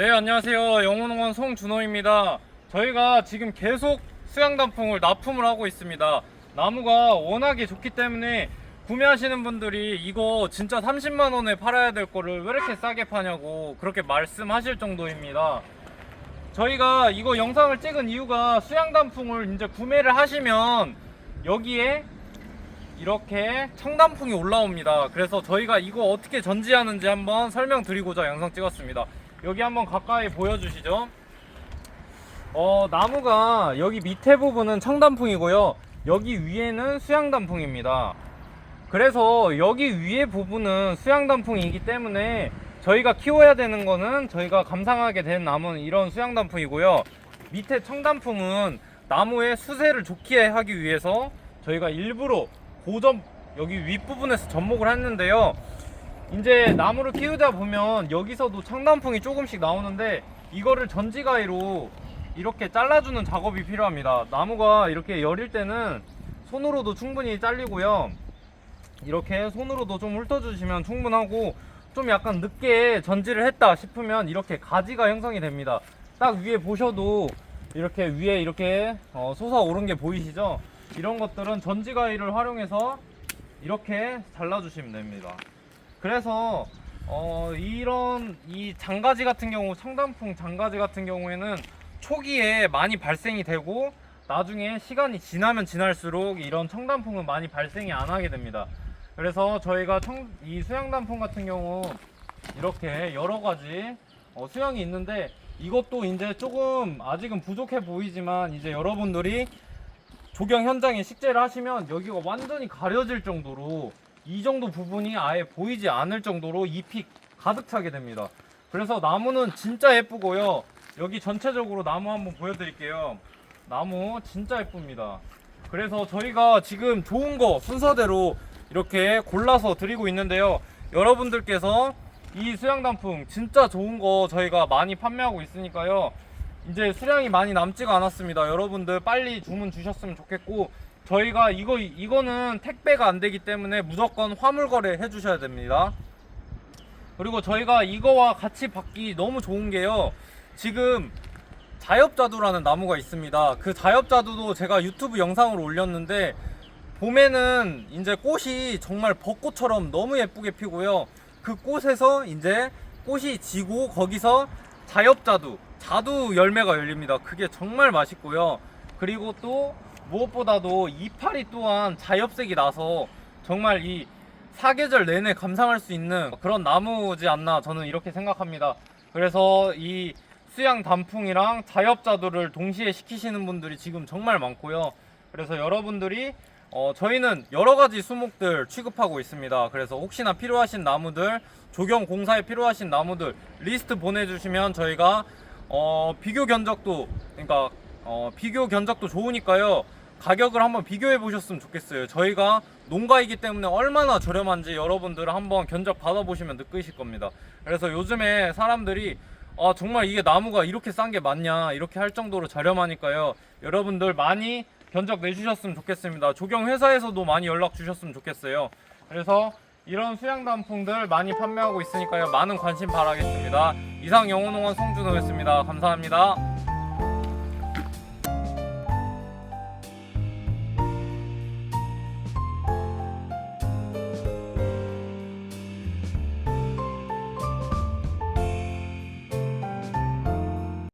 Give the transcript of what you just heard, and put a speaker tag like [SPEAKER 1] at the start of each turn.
[SPEAKER 1] 네, 안녕하세요. 영혼농원 송준호입니다. 저희가 지금 계속 수양단풍을 납품을 하고 있습니다. 나무가 워낙에 좋기 때문에 구매하시는 분들이 이거 진짜 30만 원에 팔아야 될 거를 왜 이렇게 싸게 파냐고 그렇게 말씀하실 정도입니다. 저희가 이거 영상을 찍은 이유가 수양단풍을 이제 구매를 하시면 여기에 이렇게 청단풍이 올라옵니다. 그래서 저희가 이거 어떻게 전지하는지 한번 설명드리고자 영상 찍었습니다. 여기 한번 가까이 보여주시죠. 어, 나무가 여기 밑에 부분은 청단풍이고요. 여기 위에는 수양단풍입니다. 그래서 여기 위에 부분은 수양단풍이기 때문에 저희가 키워야 되는 거는 저희가 감상하게 된 나무는 이런 수양단풍이고요. 밑에 청단풍은 나무의 수세를 좋게 하기 위해서 저희가 일부러 고점 여기 윗부분에서 접목을 했는데요. 이제 나무를 키우다 보면 여기서도 청단풍이 조금씩 나오는데 이거를 전지가위로 이렇게 잘라주는 작업이 필요합니다. 나무가 이렇게 여릴 때는 손으로도 충분히 잘리고요. 이렇게 손으로도 좀 훑어주시면 충분하고 좀 약간 늦게 전지를 했다 싶으면 이렇게 가지가 형성이 됩니다. 딱 위에 보셔도 이렇게 위에 이렇게 어, 솟아오른 게 보이시죠? 이런 것들은 전지가위를 활용해서 이렇게 잘라주시면 됩니다. 그래서 어, 이런 이 장가지 같은 경우 청단풍 장가지 같은 경우에는 초기에 많이 발생이 되고 나중에 시간이 지나면 지날수록 이런 청단풍은 많이 발생이 안 하게 됩니다. 그래서 저희가 청, 이 수양단풍 같은 경우 이렇게 여러 가지 어, 수양이 있는데 이것도 이제 조금 아직은 부족해 보이지만 이제 여러분들이 조경 현장에 식재를 하시면 여기가 완전히 가려질 정도로 이 정도 부분이 아예 보이지 않을 정도로 잎이 가득 차게 됩니다. 그래서 나무는 진짜 예쁘고요. 여기 전체적으로 나무 한번 보여드릴게요. 나무 진짜 예쁩니다. 그래서 저희가 지금 좋은 거 순서대로 이렇게 골라서 드리고 있는데요. 여러분들께서 이 수양단풍 진짜 좋은 거 저희가 많이 판매하고 있으니까요. 이제 수량이 많이 남지가 않았습니다. 여러분들 빨리 주문 주셨으면 좋겠고 저희가 이거 이거는 택배가 안 되기 때문에 무조건 화물 거래 해 주셔야 됩니다. 그리고 저희가 이거와 같이 받기 너무 좋은 게요. 지금 자엽자두라는 나무가 있습니다. 그 자엽자두도 제가 유튜브 영상으로 올렸는데 봄에는 이제 꽃이 정말 벚꽃처럼 너무 예쁘게 피고요. 그 꽃에서 이제 꽃이 지고 거기서 자엽자두, 자두 열매가 열립니다. 그게 정말 맛있고요. 그리고 또 무엇보다도 이파리 또한 자엽색이 나서 정말 이 사계절 내내 감상할 수 있는 그런 나무지 않나 저는 이렇게 생각합니다. 그래서 이 수양 단풍이랑 자엽자두를 동시에 시키시는 분들이 지금 정말 많고요. 그래서 여러분들이 어, 저희는 여러 가지 수목들 취급하고 있습니다. 그래서 혹시나 필요하신 나무들, 조경 공사에 필요하신 나무들 리스트 보내주시면 저희가 어, 비교 견적도 그러니까 어, 비교 견적도 좋으니까요. 가격을 한번 비교해 보셨으면 좋겠어요. 저희가 농가이기 때문에 얼마나 저렴한지 여러분들 한번 견적 받아보시면 느끼실 겁니다. 그래서 요즘에 사람들이 아, 정말 이게 나무가 이렇게 싼 게 맞냐 이렇게 할 정도로 저렴하니까요. 여러분들 많이 견적 내주셨으면 좋겠습니다. 조경 회사에서도 많이 연락 주셨으면 좋겠어요. 그래서 이런 수양 단풍들 많이 판매하고 있으니까요. 많은 관심 바라겠습니다. 이상 영혼농원 송준호였습니다. 감사합니다.